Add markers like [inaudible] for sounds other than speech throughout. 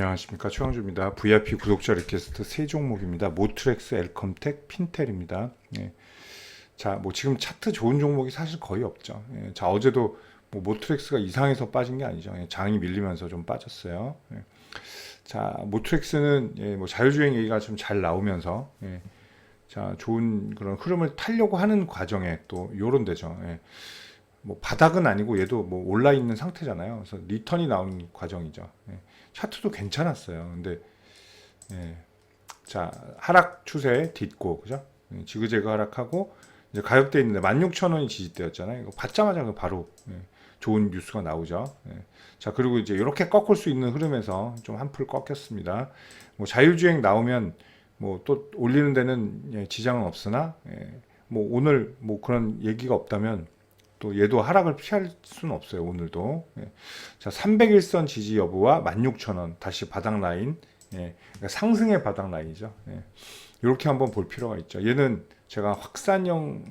안녕하십니까 최영주입니다. VIP 구독자 리퀘스트 세 종목입니다. 모트렉스, 엘컴텍, 핀텔입니다. 예. 자, 뭐 지금 차트 좋은 종목이 사실 거의 없죠. 예. 자, 어제도 뭐 모트렉스가 이상해서 빠진 게 아니죠. 예. 장이 밀리면서 좀 빠졌어요. 예. 자, 모트렉스는 예, 뭐 자율주행 얘기가 좀 잘 나오면서 예. 자, 좋은 그런 흐름을 타려고 하는 과정에 또 요런 데죠. 예. 뭐 바닥은 아니고 얘도 뭐 올라 있는 상태잖아요. 그래서 리턴이 나오는 과정이죠. 예. 차트도 괜찮았어요. 근데 예. 자 하락 추세 딛고 그죠? 예, 지그재그 하락하고 이제 가격대 있는데 16,000원이 지지대였잖아요. 이거 받자마자 그 바로 예, 좋은 뉴스가 나오죠. 예. 자 그리고 이제 이렇게 꺾을 수 있는 흐름에서 좀 한풀 꺾였습니다. 뭐 자율주행 나오면 뭐 또 올리는 데는 예, 지장은 없으나 예, 뭐 오늘 뭐 그런 얘기가 없다면 또 얘도 하락을 피할 수는 없어요. 오늘도. 예. 자, 301선 지지 여부와 16,000원 다시 바닥 라인. 예. 그러니까 상승의 바닥 라인이죠. 예. 이렇게 한번 볼 필요가 있죠. 얘는 제가 확산형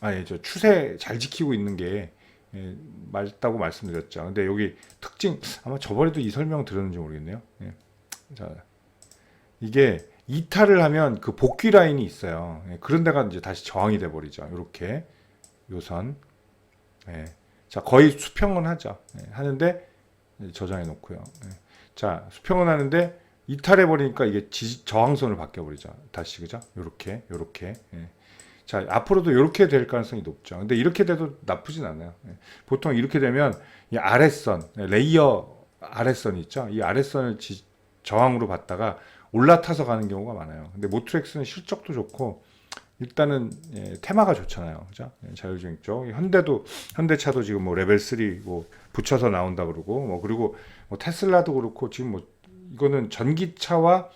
아니 저 추세 잘 지키고 있는 게 예, 맞다고 말씀드렸죠. 근데 여기 특징 아마 저번에도 이 설명 들었는지 모르겠네요. 예. 자, 이게 이탈을 하면 그 복귀 라인이 있어요. 예, 그런 데가 이제 다시 저항이 돼 버리죠. 이렇게 요선. 예. 자, 거의 수평은 하죠. 예, 하는데 저장해 놓고요. 예. 자, 수평은 하는데 이탈해 버리니까 이게 지, 저항선을 바뀌어 버리죠. 다시 그죠? 요렇게 요렇게. 예. 자, 앞으로도 이렇게 될 가능성이 높죠. 근데 이렇게 돼도 나쁘진 않아요. 예. 보통 이렇게 되면 이 아랫선, 예, 레이어 아랫선 있죠. 이 아랫선을 지, 저항으로 봤다가 올라타서 가는 경우가 많아요. 근데 모트렉스는 실적도 좋고 일단은 예, 테마가 좋잖아요. 그죠? 예, 자율주행 쪽. 현대도 현대차도 지금 뭐 레벨 3뭐 붙여서 나온다 그러고 뭐 그리고 뭐 테슬라도 그렇고 지금 뭐 이거는 전기차와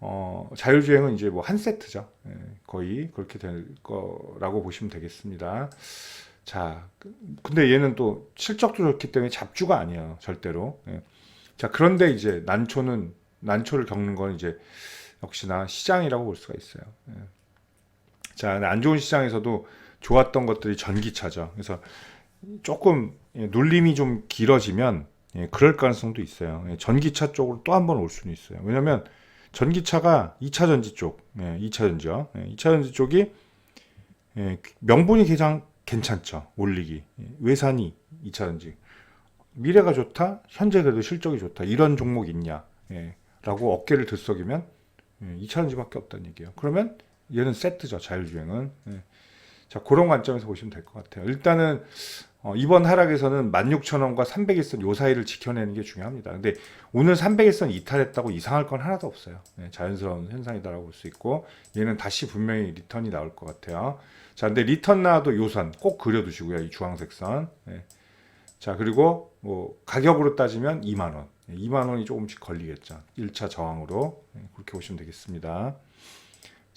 어, 자율주행은 이제 뭐 한 세트죠. 예, 거의 그렇게 될 거라고 보시면 되겠습니다. 자, 그- 근데 얘는 또 실적도 좋기 때문에 잡주가 아니에요. 절대로. 예. 자, 그런데 이제 난초는 난초를 겪는 건 이제 역시나 시장이라고 볼 수가 있어요. 예. 자, 안 좋은 시장에서도 좋았던 것들이 전기차죠. 그래서 조금 예, 눌림이 좀 길어지면 예, 그럴 가능성도 있어요. 예, 전기차 쪽으로 또 한 번 올 수는 있어요. 왜냐면 전기차가 2차 전지 쪽, 예, 2차 전지요. 예, 2차 전지 쪽이 예, 명분이 가장 괜찮죠. 올리기. 예, 외산이 2차 전지. 미래가 좋다. 현재 그래도 실적이 좋다. 이런 종목 있냐? 예, 라고 어깨를 들썩이면 예, 2차 전지밖에 없다는 얘기예요. 그러면 얘는 세트죠. 자율주행은. 예. 자, 그런 관점에서 보시면 될 것 같아요. 일단은 어, 이번 하락에서는 16,000원과 301선 요 사이를 지켜내는 게 중요합니다. 근데 오늘 301선 이탈했다고 이상할 건 하나도 없어요. 예, 자연스러운 현상이다라고 볼 수 있고 얘는 다시 분명히 리턴이 나올 것 같아요. 자, 근데 리턴 나와도 요선 꼭 그려두시고요. 이 주황색 선. 예. 자, 그리고 뭐 가격으로 따지면 2만 원. 예, 2만 원이 조금씩 걸리겠죠. 1차 저항으로. 예, 그렇게 보시면 되겠습니다.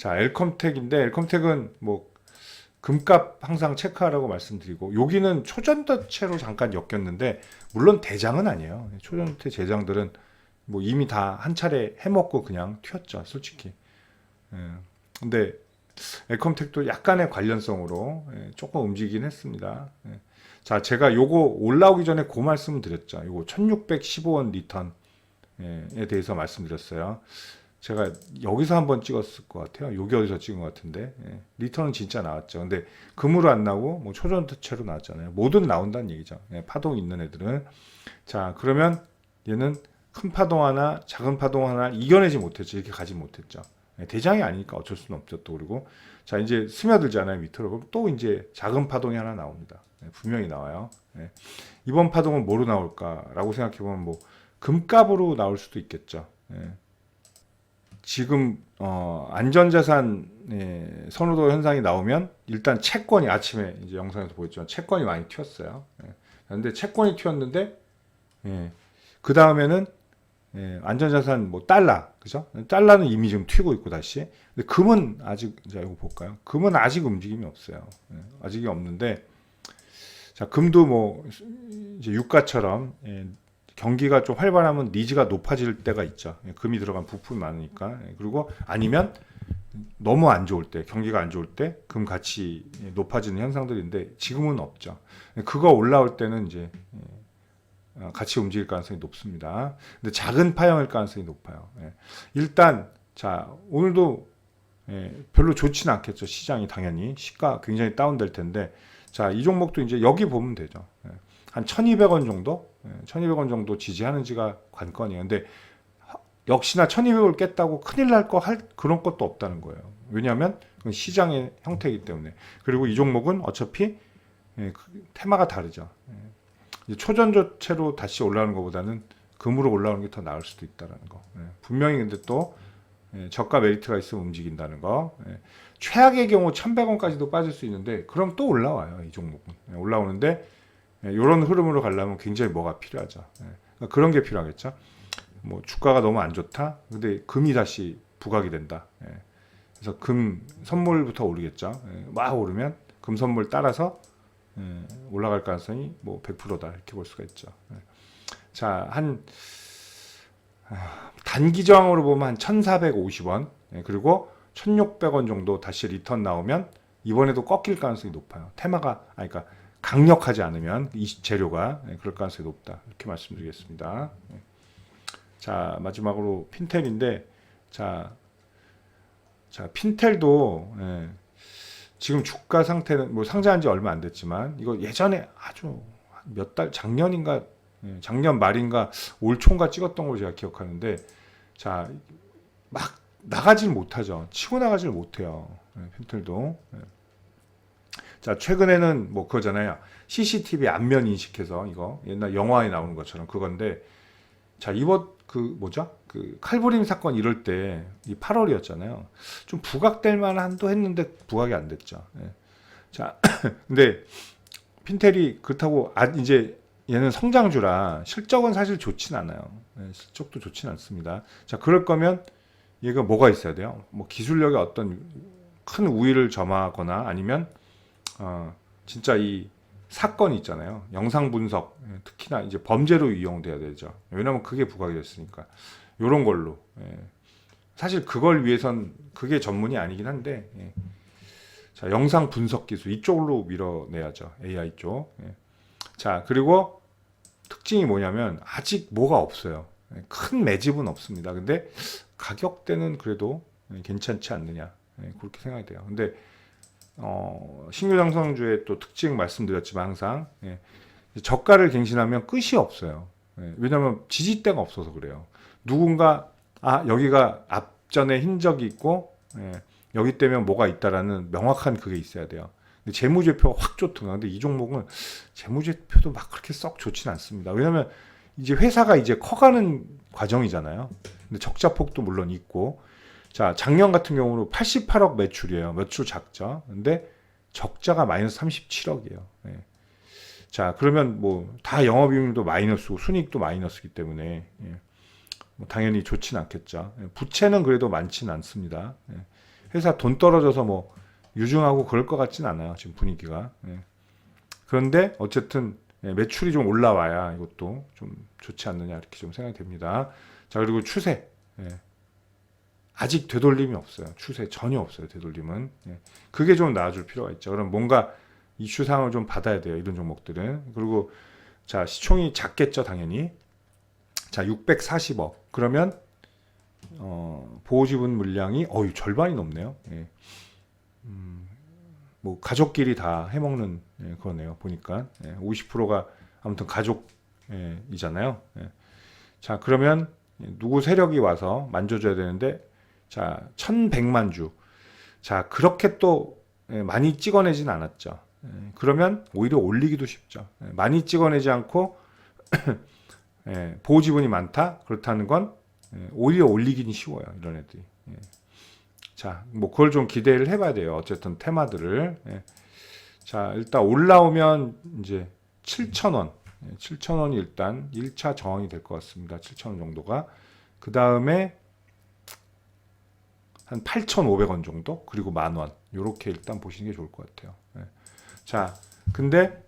자, 엘컴텍인데 엘컴텍은 뭐 금값 항상 체크하라고 말씀드리고 여기는 초전도체로 잠깐 엮였는데 물론 대장은 아니에요. 초전도체 제장들은 뭐 이미 다 한 차례 해먹고 그냥 튀었죠, 솔직히. 예. 근데 엘컴텍도 약간의 관련성으로 예, 조금 움직이긴 했습니다. 예. 자, 제가 요거 올라오기 전에 그 말씀을 드렸죠. 요거 1615원 리턴에 대해서 말씀드렸어요. 제가 여기서 한번 찍었을 것 같아요. 여기 어디서 찍은 것 같은데 예. 리턴은 진짜 나왔죠. 근데 금으로 안 나오고 뭐 초전도체로 나왔잖아요. 뭐든 나온다는 얘기죠. 예, 파동 있는 애들은 자 그러면 얘는 큰 파동 하나, 작은 파동 하나 이겨내지 못했죠. 이렇게 가지 못했죠. 예, 대장이 아니니까 어쩔 수는 없죠. 또 그리고 자 이제 스며들잖아요 밑으로 그럼 또 이제 작은 파동이 하나 나옵니다. 예, 분명히 나와요. 예. 이번 파동은 뭐로 나올까라고 생각해 보면 뭐 금값으로 나올 수도 있겠죠. 예. 지금 어, 안전자산 예, 선호도 현상이 나오면 일단 채권이 아침에 이제 영상에서 보였지만 채권이 많이 튀었어요. 예. 그런데 채권이 튀었는데 예, 그 다음에는 예, 안전자산 뭐 달러 그죠? 달러는 이미 지금 튀고 있고 다시. 근데 금은 아직 자 이거 볼까요? 금은 아직 움직임이 없어요. 예, 아직이 없는데 자 금도 뭐 이제 유가처럼 예, 경기가 좀 활발하면 니즈가 높아질 때가 있죠. 예, 금이 들어간 부품이 많으니까. 예, 그리고 아니면 너무 안 좋을 때, 경기가 안 좋을 때 금 가치 높아지는 현상들인데 지금은 없죠. 예, 그거 올라올 때는 이제 예, 어, 같이 움직일 가능성이 높습니다. 근데 작은 파형일 가능성이 높아요. 예. 일단 자 오늘도 예, 별로 좋지는 않겠죠. 시장이 당연히 시가 굉장히 다운될 텐데 자 이 종목도 이제 여기 보면 되죠. 예. 한 1,200원 정도, 예, 1,200원 정도 지지하는지가 관건이에요. 근데 하- 역시나 1,200을 깼다고 큰일 날 거 할 그런 것도 없다는 거예요. 왜냐하면 시장의 형태이기 때문에. 그리고 이 종목은 어차피 예, 그 테마가 다르죠. 예. 초전조체로 다시 올라오는 것보다는 금으로 올라오는 게 더 나을 수도 있다는 거. 예. 분명히 근데 또 예, 저가 메리트가 있으면 움직인다는 거. 예. 최악의 경우 1,100원까지도 빠질 수 있는데 그럼 또 올라와요 이 종목은 예, 올라오는데 이런 흐름으로 가려면 굉장히 뭐가 필요하죠. 예. 그러니까 그런 게 필요하겠죠. 뭐 주가가 너무 안 좋다. 근데 금이 다시 부각이 된다. 예. 그래서 금 선물부터 오르겠죠. 예. 막 오르면 금 선물 따라서 예, 올라갈 가능성이 뭐 100%다 이렇게 볼 수가 있죠. 예. 자, 한 아, 단기 저항으로 보면 한 1,450원 예, 그리고 1,600원 정도 다시 리턴 나오면 이번에도 꺾일 가능성이 높아요. 테마가 아니 그러니까 강력하지 않으면 이 재료가 예, 그럴 가능성이 높다 이렇게 말씀드리겠습니다. 예. 자 마지막으로 핀텔인데 자, 자 핀텔도 예, 지금 주가 상태는 뭐 상장한 지 얼마 안 됐지만 이거 예전에 아주 몇 달 작년인가 예, 작년 말인가 올 초인가 찍었던 걸 제가 기억하는데 자 막 나가질 못하죠. 치고 나가질 못해요. 예, 펜틀도. 예. 자 최근에는 뭐 그거잖아요. CCTV 안면 인식해서 이거 옛날 영화에 나오는 것처럼 그건데 자 이번 그 뭐죠? 그 칼부림 사건 이럴 때 이 8월이었잖아요. 좀 부각될 만한도 했는데 부각이 안 됐죠. 예. 자 [clears throat] 근데 핀텔이 그렇다고 아, 이제 얘는 성장주라 실적은 사실 좋진 않아요. 예, 실적도 좋진 않습니다. 자, 그럴 거면 얘가 뭐가 있어야 돼요? 뭐 기술력에 어떤 큰 우위를 점하거나 아니면 어, 진짜 이 사건이 있잖아요. 영상 분석, 예, 특히나 이제 범죄로 이용돼야 되죠. 왜냐면 그게 부각이 됐으니까. 요런 걸로. 예. 사실 그걸 위해선 그게 전문이 아니긴 한데 예. 자, 영상 분석 기술 이쪽으로 밀어내야죠. AI 쪽. 예. 자, 그리고 특징이 뭐냐면 아직 뭐가 없어요. 예, 큰 매집은 없습니다. 근데 가격대는 그래도 예, 괜찮지 않느냐. 예, 그렇게 생각이 돼요. 근데 어, 신규 상승주의 또 특징 말씀드렸지만 항상 예, 저가를 갱신하면 끝이 없어요. 예, 왜냐하면 지지대가 없어서 그래요. 누군가 아 여기가 앞전에 흔적이 있고 예, 여기 때문에 뭐가 있다라는 명확한 그게 있어야 돼요. 근데 재무제표가 확 좋더라. 근데 이 종목은 재무제표도 막 그렇게 썩 좋진 않습니다. 왜냐하면 이제 회사가 이제 커가는 과정이잖아요. 근데 적자폭도 물론 있고, 자 작년 같은 경우로 88억 매출이에요. 매출 작죠. 근데 적자가 마이너스 37억이에요. 자 그러면 뭐 다 영업이익도 마이너스고 순이익도 마이너스기 때문에 예. 뭐 당연히 좋진 않겠죠. 예, 부채는 그래도 많지는 않습니다. 예. 회사 돈 떨어져서 뭐 유증하고 그럴 것 같진 않아요. 지금 분위기가. 예. 그런데 어쨌든 예, 매출이 좀 올라와야 이것도 좀 좋지 않느냐 이렇게 좀 생각이 됩니다. 자 그리고 추세. 예. 아직 되돌림이 없어요. 추세 전혀 없어요. 되돌림은. 예. 그게 좀 나아줄 필요가 있죠. 그럼 뭔가 이슈 상을 좀 받아야 돼요. 이런 종목들은. 그리고 자 시총이 작겠죠. 당연히. 자 640억. 그러면 어, 보호지분 물량이 어유 절반이 넘네요. 예. 음, 뭐 가족끼리 다 해먹는 예, 그거네요. 보니까 예, 50%가 아무튼 가족이잖아요. 예. 자 그러면 누구 세력이 와서 만져줘야 되는데 자 1,100만 주. 자 그렇게 또 예, 많이 찍어내진 않았죠. 예, 그러면 오히려 올리기도 쉽죠. 예, 많이 찍어내지 않고 [clears throat] 예, 보호 지분이 많다 그렇다는 건 예, 오히려 올리기는 쉬워요. 이런 애들이. 예. 자, 뭐 그걸 좀 기대를 해봐야 돼요. 어쨌든 테마들을. 예. 자, 일단 올라오면 이제 7,000원. 예, 7,000원이 일단 1차 저항이 될 것 같습니다. 7,000원 정도가. 그 다음에 한 8,500원 정도? 그리고 만원. 요렇게 일단 보시는 게 좋을 것 같아요. 예. 자, 근데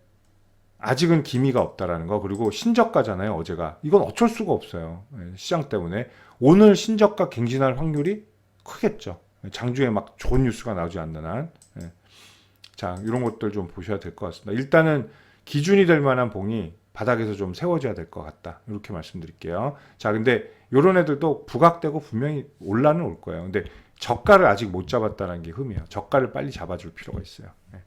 아직은 기미가 없다라는 거 그리고 신저가잖아요 어제가 이건 어쩔 수가 없어요 예, 시장 때문에 오늘 신저가 갱신할 확률이 크겠죠 예, 장중에 막 좋은 뉴스가 나오지 않는 한 예. 자 이런 것들 좀 보셔야 될 것 같습니다 일단은 기준이 될 만한 봉이 바닥에서 좀 세워져야 될 것 같다. 이렇게 말씀드릴게요. 자, 근데 요런 애들도 부각되고 분명히 올라는 올 거예요. 근데 저가를 아직 못 잡았다는 게 흠이에요. 저가를 빨리 잡아줄 필요가 있어요. 네.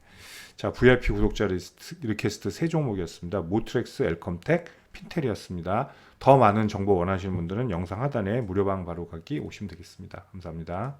자, VIP 구독자 리스트, 리퀘스트 세 종목이었습니다. 모트렉스, 엘컴텍, 핀텔이었습니다. 더 많은 정보 원하시는 분들은 영상 하단에 무료방 바로 가기 오시면 되겠습니다. 감사합니다.